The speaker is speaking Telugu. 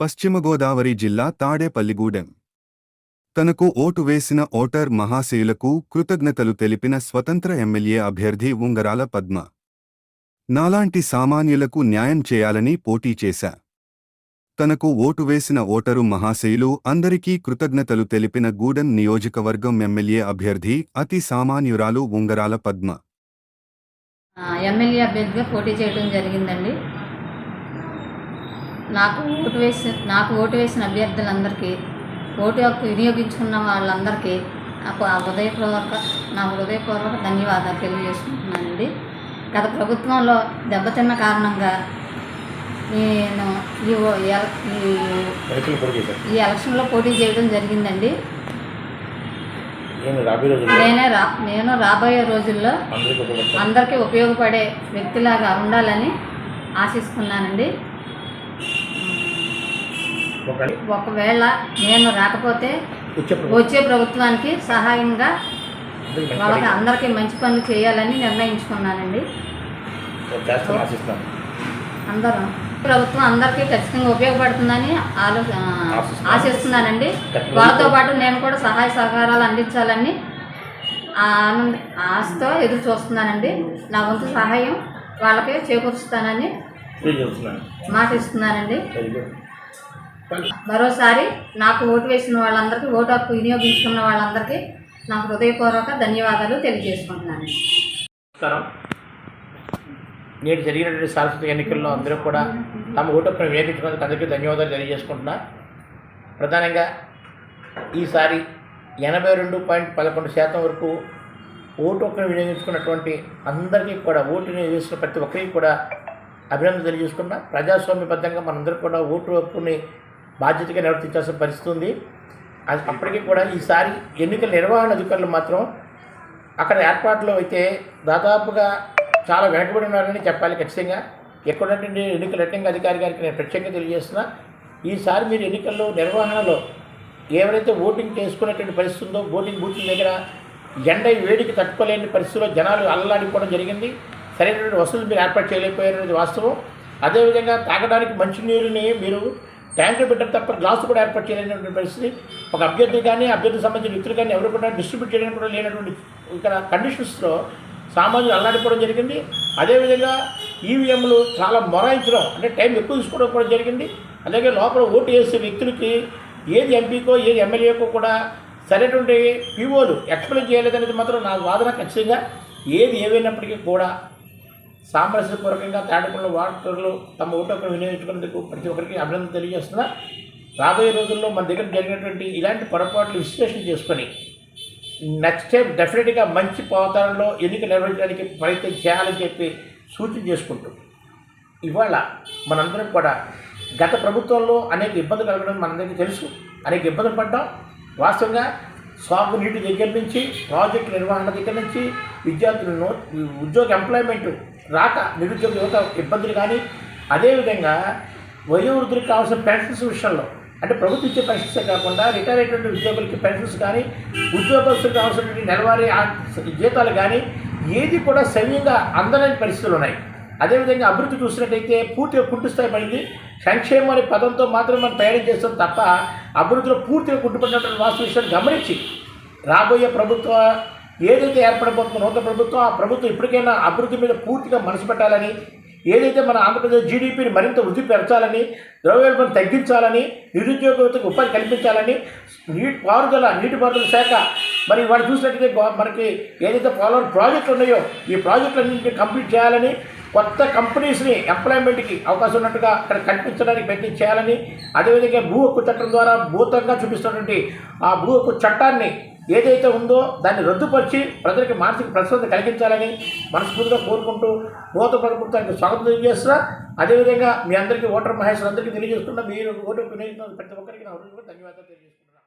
పశ్చిమ గోదావరి జిల్లా తాడేపల్లిగూడెం. తనకు ఓటు వేసిన ఓటర్ మహాశయులకు కృతజ్ఞతలు తెలిపిన స్వతంత్ర ఎమ్మెల్యే అభ్యర్థి ఉంగరాల పద్మ. నాలాంటి సామాన్యులకు న్యాయం చేయాలని పోటీ చేశా. తనకు ఓటు వేసిన ఓటరు మహాశయులు అందరికీ కృతజ్ఞతలు తెలిపిన గూడెం నియోజకవర్గం ఎమ్మెల్యే అభ్యర్థి అతి సామాన్యురాలు ఉంగరాల పద్మ. ఎమ్మెల్యే అభ్యర్థిగా పోటీ చేయడం జరిగిందండి. నాకు ఓటు వేసి నాకు ఓటు వేసిన అభ్యర్థులందరికీ ఓటు హక్కు వినియోగించుకున్న వాళ్ళందరికీ నాకు ఆ హృదయపూర్వక నా హృదయపూర్వక ధన్యవాదాలు తెలియజేసుకుంటున్నానండి. గత ప్రభుత్వంలో దెబ్బతిన్న కారణంగా నేను ఈ ఈ ఎలక్షన్లో పోటీ చేయడం జరిగిందండి. నేను రా నేను రాబోయే రోజుల్లో అందరికీ ఉపయోగపడే వ్యక్తిలాగా ఉండాలని ఆశిస్తున్నానండి. ఒకవేళ నేను రాకపోతే వచ్చే ప్రభుత్వానికి సహాయంగా వాళ్ళకి అందరికీ మంచి పనులు చేయాలని నిర్ణయించుకున్నానండి. అందరూ. ప్రభుత్వం అందరికీ ఖచ్చితంగా ఉపయోగపడుతుందని ఆలో. ఆశిస్తున్నానండి. వాళ్ళతో పాటు నేను కూడా సహాయ సహకారాలు అందించాలని ఆనంద ఆశతో ఎదురు చూస్తున్నానండి. నా వంతు సహాయం వాళ్ళకే చేకూరుస్తానని మాట ఇస్తున్నానండి మరోసారి నాకు ఓటు వేసిన వాళ్ళందరికీ ఓటు హక్కు వినియోగించుకున్న వాళ్ళందరికీ నా హృదయపూర్వక ధన్యవాదాలు తెలియజేసుకుంటున్నాను. నమస్కారం. నేడు జరిగినటువంటి సాంస్కృతిక ఎన్నికల్లో అందరూ కూడా తమ ఓటు హక్కును వినియోగించుకున్నందుకు అందరికీ ధన్యవాదాలు తెలియజేసుకుంటున్నా. ప్రధానంగా ఈసారి ఎనభై రెండు పాయింట్ పదకొండు శాతం వరకు ఓటు హక్కును వినియోగించుకున్నటువంటి అందరికీ కూడా ఓటుని వేసిన ప్రతి ఒక్కరికి కూడా అభినందన తెలియజేసుకున్నా ప్రజాస్వామ్యబద్ధంగా మనందరూ కూడా ఓటు హక్కుని బాధ్యతగా నిర్వర్తించాల్సిన పరిస్థితి ఉంది. అది అప్పటికీ కూడా ఈసారి ఎన్నికల నిర్వహణ అధికారులు మాత్రం అక్కడ ఏర్పాట్లు అయితే దాదాపుగా చాలా వెనకబడి ఉన్నారని చెప్పాలి ఖచ్చితంగా. ఎక్కడంటే ఎన్నికల రిటర్నింగ్ అధికారి గారికి నేను ప్రత్యేకంగా తెలియజేస్తున్నా ఈసారి మీరు ఎన్నికల్లో నిర్వహణలో ఎవరైతే ఓటింగ్ చేసుకునేటువంటి పరిస్థితి ఉందో ఓటింగ్ బూత్ల దగ్గర ఎండ వేడికి తట్టుకోలేని పరిస్థితిలో జనాలు అల్లాడిపోవడం జరిగింది. సరైనటువంటి వసతులు మీరు ఏర్పాటు చేయలేకపోయారనేది వాస్తవం. అదేవిధంగా తాగడానికి మంచినీరుని మీరు ట్యాంకులు పెట్టడం తప్ప గ్లాసు కూడా ఏర్పాటు చేయలేనటువంటి పరిస్థితి. ఒక అభ్యర్థి కానీ అభ్యర్థికి సంబంధించిన వ్యక్తులు కానీ ఎవరు కూడా డిస్ట్రిబ్యూట్ చేయడానికి కూడా లేనటువంటి ఇక్కడ కండిషన్స్లో సామాన్యులు అల్లాడిపోవడం జరిగింది. అదేవిధంగా ఈవీఎంలు చాలా మొరాయించడం అంటే టైం ఎక్కువ తీసుకోవడం కూడా జరిగింది. అలాగే లోపల ఓటు వేసే వ్యక్తులకి ఏది ఎంపీకో ఏది ఎమ్మెల్యేకో కూడా సరైనటువంటి పీఓలు ఎక్స్ప్లెయిన్ చేయలేదనేది మాత్రం నా వాదన ఖచ్చితంగా. ఏది ఏవైనప్పటికీ కూడా సామరస్యపూర్వకంగా తాడపల్లి వాటర్లు తమ ఓటు హక్కును వినియోగించుకునేందుకు ప్రతి ఒక్కరికి అభినందన తెలియజేస్తున్నా. రాబోయే రోజుల్లో మన దగ్గర జరిగినటువంటి ఇలాంటి పొరపాట్లు విశ్లేషణ చేసుకొని నెక్స్ట్ టైం డెఫినెట్గా మంచి పోతారంలో ఎన్నిక నిర్వహించడానికి ప్రయత్నం చేయాలని చెప్పి సూచన చేసుకుంటూ ఇవాళ మనందరం కూడా గత ప్రభుత్వంలో అనేక ఇబ్బందులు కలగడం మనందరికీ తెలుసు. అనేక ఇబ్బందులు పడ్డాం. వాస్తవంగా సాగునీటి దగ్గర నుంచి ప్రాజెక్టు నిర్వహణ దగ్గర నుంచి విద్యార్థులను ఉద్యోగ ఎంప్లాయ్మెంట్ రాక నిరుద్యోగ యువత ఇబ్బందులు కానీ అదేవిధంగా వయోవృద్ధులకు కావాల్సిన పెన్షన్స్ విషయంలో అంటే ప్రభుత్వం ఇచ్చే పెన్షన్సే కాకుండా రిటైర్ అయినటువంటి ఉద్యోగులకి పెన్షన్స్ కానీ ఉద్యోగస్తులకు కావాల్సినటువంటి నెలవారీ జీతాలు కానీ ఏది కూడా సవ్యంగా అందలేని పరిస్థితులు ఉన్నాయి. అదేవిధంగా అభివృద్ధి చూసినట్టయితే పూర్తిగా కుంటుస్థాయి పడింది సంక్షేమం అనే పదంతో మాత్రం మనం ప్రయాణం చేస్తాం తప్ప అభివృద్ధిలో పూర్తిగా కుంటుపడినటువంటి వాస్తు విషయాన్ని గమనించి రాబోయే ప్రభుత్వ ఏదైతే ఏర్పడబోతుందో నూతన ప్రభుత్వం ఆ ప్రభుత్వం ఇప్పటికైనా అభివృద్ధి మీద పూర్తిగా మనసు పెట్టాలని ఏదైతే మన ఆంధ్రప్రదేశ్ జీడిపిని మరింత వృద్ధి పెంచాలని ద్రవ్యోల్బణం తగ్గించాలని నిరుద్యోగ ఉపాధి కల్పించాలని నీటి పారుదల నీటిపారుదల శాఖ మరి వాడు చూసినట్టయితే మనకి ఏదైతే పోలవరం ప్రాజెక్టులు ఉన్నాయో ఈ ప్రాజెక్టులన్నింటినీ కంప్లీట్ చేయాలని కొత్త కంపెనీస్ని ఎంప్లాయ్మెంట్కి అవకాశం ఉన్నట్టుగా అక్కడ కల్పించడానికి ప్రయత్నం చేయాలని అదేవిధంగా భూ హక్కు చట్టం ద్వారా భూతంగా చూపిస్తున్నటువంటి ఆ భూ హక్కు చట్టాన్ని ఏదైతే ఉందో దాన్ని రద్దుపరిచి ప్రజలకి మానసిక ప్రశాంతత కలిగించాలని మనస్ఫూర్తిగా కోరుకుంటూ నూతన ప్రభుత్వానికి స్వాగతం తెలియజేస్తున్నా. అదేవిధంగా మీ అందరికీ ఓటర్ మహేశ్వర్ అందరికీ తెలియజేస్తున్నా. మీరు ఓటు వినియోగించిన ప్రతి ఒక్కరికి నా ధన్యవాదాలు తెలియజేస్తున్నాను.